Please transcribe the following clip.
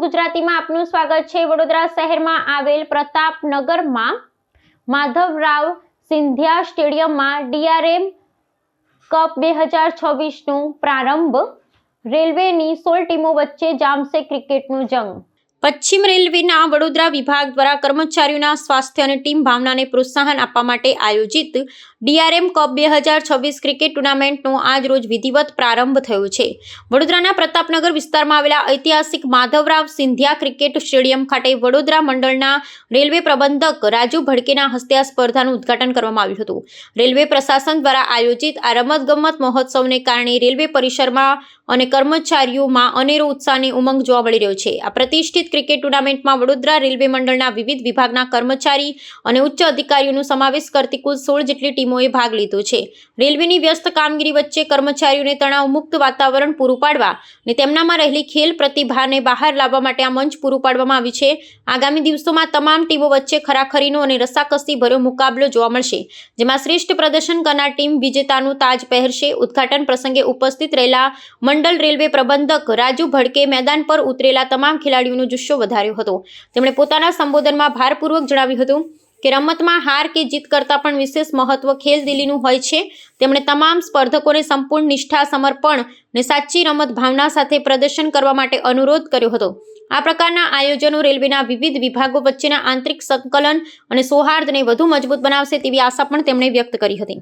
ગુજરાતીમાં આપનું સ્વાગત છે. વડોદરા શહેરમાં આવેલ પ્રતાપનગરમાં માધવરાવ સિંધિયા સ્ટેડિયમમાં ડીઆરએમ કપ બે હજાર છવ્વીસનું પ્રારંભ. રેલવેની સોળ ટીમો વચ્ચે જામશે ક્રિકેટનું જંગ. પશ્ચિમ રેલવેના વડોદરા વિભાગ દ્વારા કર્મચારીઓના સ્વાસ્થ્ય અને ટીમ ભાવનાને પ્રોત્સાહન આપવા માટે આયોજિત ડીઆરએમ કપ બે હજાર છવ્વીસ ક્રિકેટ ટુર્નામેન્ટનો આજ રોજ વિધિવત પ્રારંભ થયો છે. વડોદરાના પ્રતાપનગર વિસ્તારમાં આવેલા ઐતિહાસિક માધવરાવ સિંધિયા ક્રિકેટ સ્ટેડિયમ ખાતે વડોદરા મંડળના રેલવે પ્રબંધક રાજુ ભડકેના હસ્તે આ સ્પર્ધાનું ઉદ્ઘાટન કરવામાં આવ્યું હતું. રેલવે પ્રશાસન દ્વારા આયોજિત આ રમતગમત મહોત્સવને કારણે રેલવે પરિસરમાં અને કર્મચારીઓમાં અનેરો ઉત્સાહની ઉમંગ જોવા મળી રહ્યો છે. આ પ્રતિષ્ઠિત ક્રિકેટ ટુર્નામેન્ટમાં વડોદરા રેલવે મંડળના વિવિધ વિભાગના કર્મચારી અને ઉચ્ચ અધિકારીઓનો સમાવેશ કરતી કુલ સોળ જેટલી ટીમોએ ભાગ લીધો છે. રેલવેની વ્યસ્ત કામગીરી વચ્ચે કર્મચારીઓને તણાવ મુક્ત વાતાવરણ પૂરું પાડવા અને તેમનામાં રહેલી ખેલ પ્રતિભાને બહાર લાવવા માટે આ મંચ પૂરું પાડવામાં આવ્યું છે. આગામી દિવસોમાં તમામ ટીમો વચ્ચે ખરાખરીનો અને રસાકસી ભર્યો મુકાબલો જોવા મળશે, જેમાં શ્રેષ્ઠ પ્રદર્શન કરનાર ટીમ વિજેતાનું તાજ પહેરશે. ઉદ્ઘાટન પ્રસંગે ઉપસ્થિત રહેલા મંડળ રેલવે પ્રબંધક રાજુ ભડકે મેદાન પર ઉતરેલા તમામ ખેલાડીઓનો જુસ્સો વધાર્યો હતો. તેમણે પોતાના સંબોધનમાં ભારપૂર્વક જણાવ્યું હતું કે રમતમાં હાર કે જીત કરતાં પણ વિશેષ મહત્વ ખેલદિલીનું હોય છે. તેમણે તમામ સ્પર્ધકોને સંપૂર્ણ નિષ્ઠા, સમર્પણ ને સાચી રમત ભાવના સાથે પ્રદર્શન કરવા માટે અનુરોધ કર્યો હતો. આ પ્રકારના આયોજનો રેલવેના વિવિધ વિભાગો વચ્ચેના આંતરિક સંકલન અને સૌહાર્દને વધુ મજબૂત બનાવશે તેવી આશા પણ તેમણે વ્યક્ત કરી હતી.